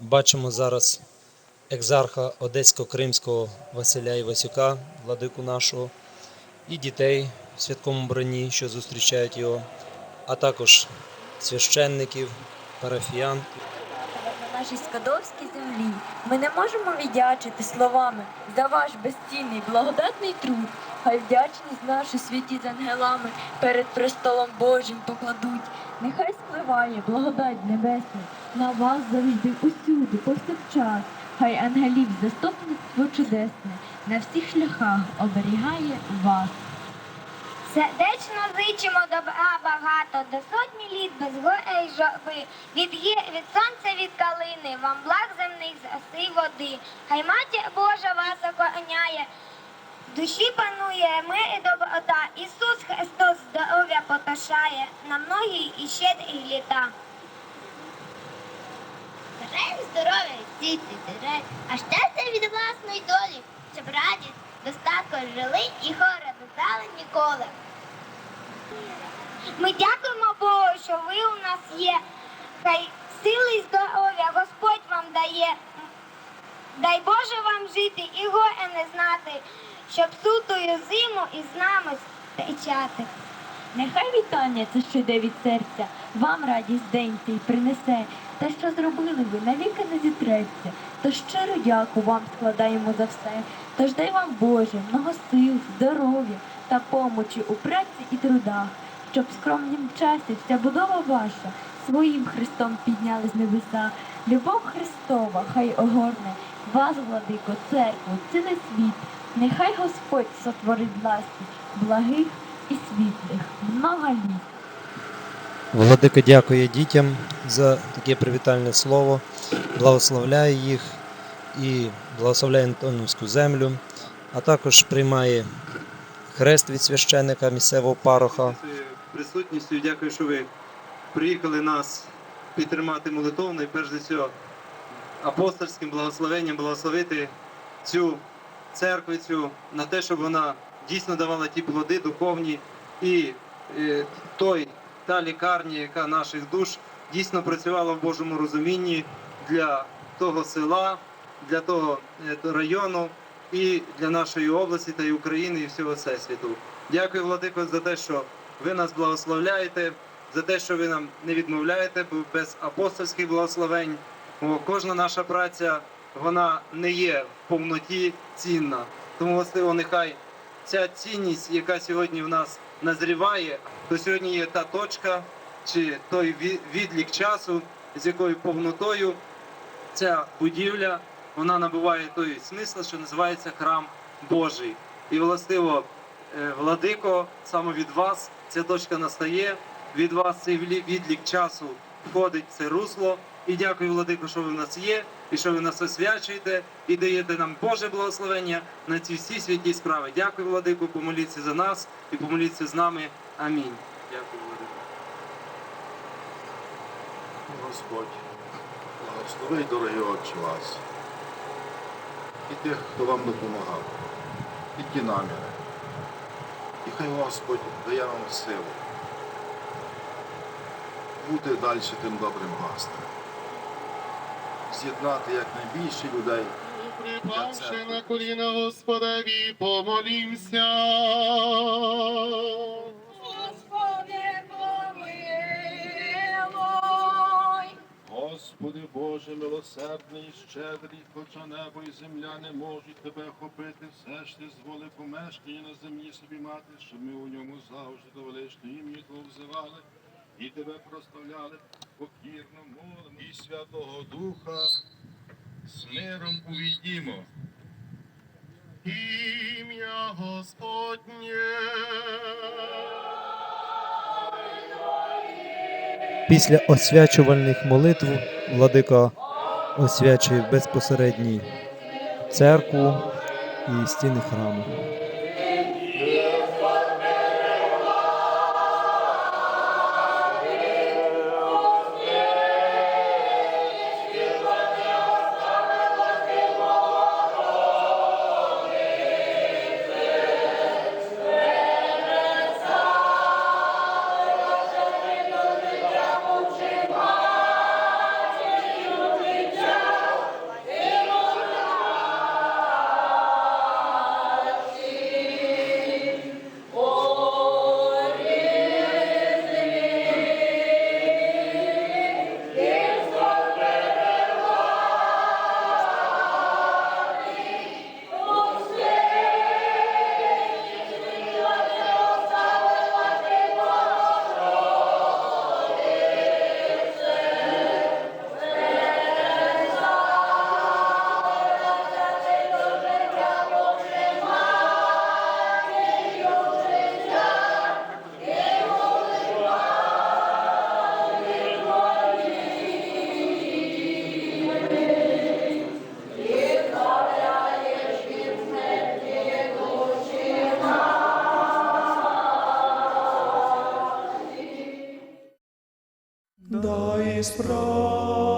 Бачимо зараз екзарха Одесько-Кримського Василя Івасюка, владику нашого, і дітей в святковому бранні, що зустрічають його, а також священників, парафіян. на нашій Скадовській землі. Ми не можемо віддячити словами за ваш безцінний благодатний труд. Хай вдячність нашу святі з ангелами перед престолом Божим покладуть. Нехай спливає благодать небесна на вас завжди усюди, повсякчас. Хай ангелів заступництво чудесне на всіх шляхах оберігає вас. Сердечно зичимо добра багато, до сотні літ без горя й жаби. Від гір, від сонця, від калини, вам благ земних заси й води. Хай матір Божа вас охороняє, душі панує мир і доброта. Ісус Христос здоров'я поташає на многі і щедрі літа. Бажаємо здоров'я, діти, дерев, а щастя від власної долі, щоб радість, достатку жили і горе не знали ніколи. Ми дякуємо Богу, що ви у нас є. Хай сили і здоров'я Господь вам дає. Дай Боже вам жити і горе не знати, щоб сутою зиму із нами зустрічати. Нехай вітання це що йде від серця, вам радість день цей принесе. Те, що зробили ви, навіки не зітреться. То щиро дяку вам складаємо за все. Тож дай вам Боже, много сил, здоров'я та помочі у праці і трудах, щоб в скромнім часі вся будова ваша своїм Христом підняли з небеса. Любов Христова, хай огорне вас, владико, церкву, цілий світ. Нехай Господь сотворить ласки благих і світлих, много літ. Владика дякує дітям за таке привітальне слово, благословляє їх і благословляє Антонівську землю, а також приймає хрест від священика місцевого пароха. присутністю. Дякую, що ви приїхали нас підтримати молитовно і перш за все апостольським благословенням благословити цю церкву цю на те, щоб вона дійсно давала ті плоди духовні і е, той, та лікарня, яка наших душ дійсно працювала в Божому розумінні для того села, для того е, району і для нашої області та й України і всього всесвіту. Дякую, Владико, за те, що ви нас благословляєте, за те, що ви нам не відмовляєте, бо без апостольських благословень кожна наша праця вона не є в повноті цінна. Тому, властиво, нехай ця цінність, яка сьогодні в нас назріває, то сьогодні є та точка чи той відлік часу, з якою повнотою ця будівля вона набуває той смисл, що називається храм Божий. І властиво, е, владико, саме від вас ця точка настає. Від вас цей відлік часу входить це русло. І дякую, владико, що ви в нас є, і що ви нас освячуєте і даєте нам Боже благословення на ці всі святі справи. Дякую, владико, помоліться за нас і помоліться з нами. Амінь. Дякую, владико. Господь, благослови, дорогі отче вас, і тих, хто вам допомагав, і ті наміри. І хай Господь дає вам силу бути далі тим добрим гостем, з'єднати якнайбільше людей. Припавши на коліна Господеві, помолімся. Господи, помилуй. Господи Боже, милосердний і щедрий, хоча небо і земля не можуть тебе охопити, все ж ти зволи помешкання на землі собі мати, щоб ми у ньому завжди до величне ім'я Твого взивали і тебе прославляли, покірно молимо і Святого Духа з миром увійдімо. Ім'я Господнє. Після освячувальних молитв владика освячує безпосередньо церкву і стіни храму. Дай справиться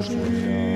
Господи,